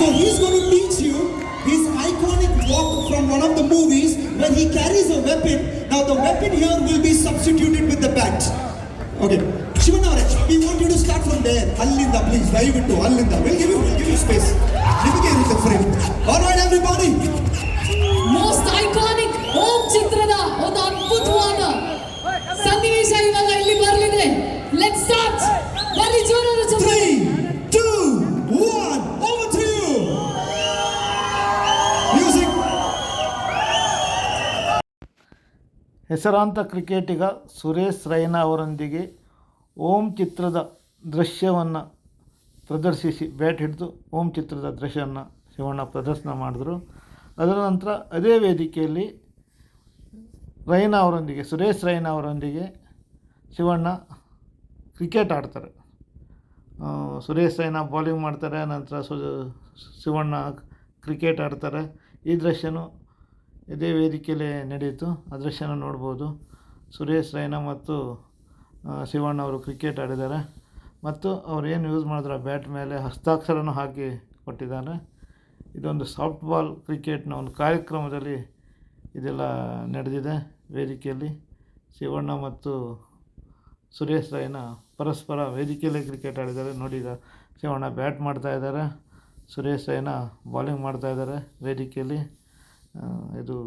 So he's going to teach you his iconic walk from one of the movies where he carries a weapon. Now the weapon here will be substituted with the bat. Okay. Shivan Navaraj, we want you to start from there. ಅಲ್ಲಿಂದ please ದಯವಿಟ್ಟು ಅಲ್ಲಿಂದ will give you will give you space ನಿಮಗೆ ಇರುತ್ತೆ frame all ಹೆಸರಾಂತ ಕ್ರಿಕೆಟಿಗ ಸುರೇಶ್ ರೈನಾ ಅವರೊಂದಿಗೆ ಓಂ ಚಿತ್ರದ ದೃಶ್ಯವನ್ನು ಪ್ರದರ್ಶಿಸಿ ಬ್ಯಾಟ್ ಹಿಡಿದು ಓಂ ಚಿತ್ರದ ದೃಶ್ಯವನ್ನು ಶಿವಣ್ಣ ಪ್ರದರ್ಶನ ಮಾಡಿದ್ರು. ಅದರ ನಂತರ ಅದೇ ವೇದಿಕೆಯಲ್ಲಿ ರೈನಾ ಅವರೊಂದಿಗೆ, ಸುರೇಶ್ ರೈನಾ ಅವರೊಂದಿಗೆ ಶಿವಣ್ಣ ಕ್ರಿಕೆಟ್ ಆಡ್ತಾರೆ. ಸುರೇಶ್ ರೈನಾ ಬಾಲಿಂಗ್ ಮಾಡ್ತಾರೆ, ನಂತರ ಸು, ಶಿವಣ್ಣ ಕ್ರಿಕೆಟ್ ಆಡ್ತಾರೆ. ಈ ದೃಶ್ಯನೂ ಇದೇ ವೇದಿಕೆಯಲ್ಲಿ ನಡೆಯಿತು. ಅದೃಶ್ಯನ ದೃಶ್ಯನ ನೋಡ್ಬೋದು. ಸುರೇಶ್ ರೈನಾ ಮತ್ತು ಶಿವಣ್ಣ ಅವರು ಕ್ರಿಕೆಟ್ ಆಡಿದ್ದಾರೆ. ಮತ್ತು ಅವ್ರು ಏನು ಯೂಸ್ ಮಾಡಿದ್ರು, ಆ ಬ್ಯಾಟ್ ಮೇಲೆ ಹಸ್ತಾಕ್ಷರನೂ ಹಾಕಿ ಕೊಟ್ಟಿದ್ದಾರೆ. ಇದೊಂದು ಸಾಫ್ಟ್ ಬಾಲ್ ಕ್ರಿಕೆಟ್ನ ಒಂದು ಕಾರ್ಯಕ್ರಮದಲ್ಲಿ ಇದೆಲ್ಲ ನಡೆದಿದೆ ವೇದಿಕೆಯಲ್ಲಿ. ಶಿವಣ್ಣ ಮತ್ತು ಸುರೇಶ್ ರೈನಾ ಪರಸ್ಪರ ವೇದಿಕೆಯಲ್ಲೇ ಕ್ರಿಕೆಟ್ ಆಡಿದ್ದಾರೆ. ನೋಡಿ ಶಿವಣ್ಣ ಬ್ಯಾಟ್ ಮಾಡ್ತಾ ಇದ್ದಾರೆ. ಸುರೇಶ್ ರೈನಾ ಬಾಲಿಂಗ್ ಮಾಡ್ತಾ ಇದ್ದಾರೆ ವೇದಿಕೆಯಲ್ಲಿ. ಇದು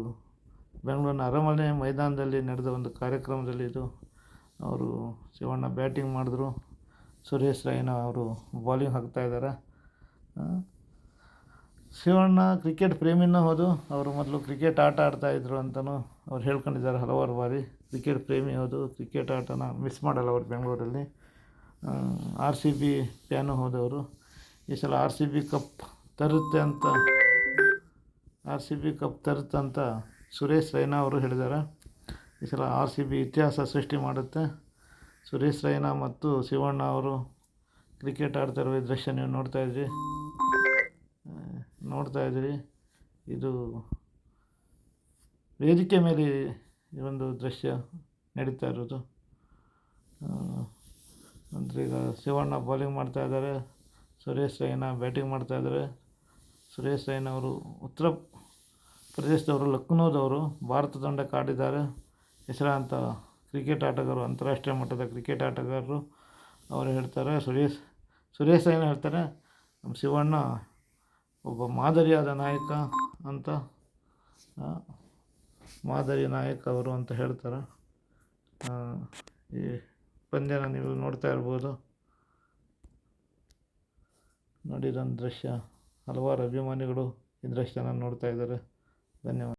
ಬೆಂಗಳೂರಿನ ಅರಮನೆ ಮೈದಾನದಲ್ಲಿ ನಡೆದ ಒಂದು ಕಾರ್ಯಕ್ರಮದಲ್ಲಿ ಇದು ಅವರು ಶಿವಣ್ಣ ಬ್ಯಾಟಿಂಗ್ ಮಾಡಿದ್ರು. ಸುರೇಶ್ ರೈನಾ ಅವರು ಬಾಲಿಂಗ್ ಹಾಕ್ತಾಯಿದ್ದಾರೆ ಶಿವಣ್ಣ ಕ್ರಿಕೆಟ್ ಪ್ರೇಮಿನೂ ಹೌದು. ಅವರು ಮೊದಲು ಕ್ರಿಕೆಟ್ ಆಟ ಆಡ್ತಾಯಿದ್ರು ಅಂತಲೂ ಅವ್ರು ಹೇಳ್ಕೊಂಡಿದ್ದಾರೆ ಹಲವಾರು ಬಾರಿ. ಕ್ರಿಕೆಟ್ ಪ್ರೇಮಿ ಹೌದು. ಕ್ರಿಕೆಟ್ ಆಟನ ಮಿಸ್ ಮಾಡಲ್ಲ ಅವರು ಬೆಂಗಳೂರಲ್ಲಿ. ಆರ್ ಸಿ ಬಿ ಫ್ಯಾನು ಹೋದವರು ಈ ಸಲ ಆರ್ ಸಿ ಬಿ ಕಪ್ ತರುತ್ತೆ ಅಂತ ಆರ್ ಸಿ ಬಿ ಕಪ್ ತರುತ್ತಂತ ಸುರೇಶ್ ರೈನಾ ಅವರು ಹೇಳಿದ್ದಾರೆ. ಈ ಸಲ ಆರ್ ಸಿ ಬಿ ಇತಿಹಾಸ ಸೃಷ್ಟಿ ಮಾಡುತ್ತೆ. ಸುರೇಶ್ ರೈನಾ ಮತ್ತು ಶಿವಣ್ಣ ಅವರು ಕ್ರಿಕೆಟ್ ಆಡ್ತಾ ಇರೋ ಈ ದೃಶ್ಯ ನೀವು ನೋಡ್ತಾ ಇದ್ರಿ. ನೋಡ್ತಾ ಇದ್ದೀರಿ ಇದು ವೇದಿಕೆ ಮೇಲೆ ಈ ಒಂದು ದೃಶ್ಯ ನಡೀತಾ ಇರೋದು. ಅಂದರೆ ಈಗ ಶಿವಣ್ಣ ಬೌಲಿಂಗ್ ಮಾಡ್ತಾ ಇದ್ದಾರೆ. ಸುರೇಶ್ ರೈನಾ ಬ್ಯಾಟಿಂಗ್ ಮಾಡ್ತಾ ಇದ್ದಾರೆ. ಸುರೇಶ್ ರೈನವರು ಉತ್ತರ ಪ್ರದೇಶದವರು ಲಕ್ನೋದವರು ಭಾರತ ತಂಡ ಕಾಡಿದ್ದಾರೆ. ಹೆಸರಾಂತ ಕ್ರಿಕೆಟ್ ಆಟಗಾರರು, ಅಂತಾರಾಷ್ಟ್ರೀಯ ಮಟ್ಟದ ಕ್ರಿಕೆಟ್ ಆಟಗಾರರು ಅವರು ಹೇಳ್ತಾರೆ. ಸುರೇಶ್ ಸುರೇಶ್ ರೈನ್ ಹೇಳ್ತಾರೆ ನಮ್ಮ ಶಿವಣ್ಣ ಒಬ್ಬ ಮಾದರಿಯಾದ ನಾಯಕ ಅಂತ ಮಾದರಿ ನಾಯಕ ಅವರು ಅಂತ ಹೇಳ್ತಾರೆ. ಈ ಪಂದ್ಯನ ನೀವು ನೋಡ್ತಾ ಇರ್ಬೋದು. ನೋಡಿರೋ ದೃಶ್ಯ. ಹಲವಾರು ಅಭಿಮಾನಿಗಳು ಈ ದೃಶ್ಯನ ನೋಡ್ತಾ ಇದ್ದಾರೆ. ಧನ್ಯವಾದ.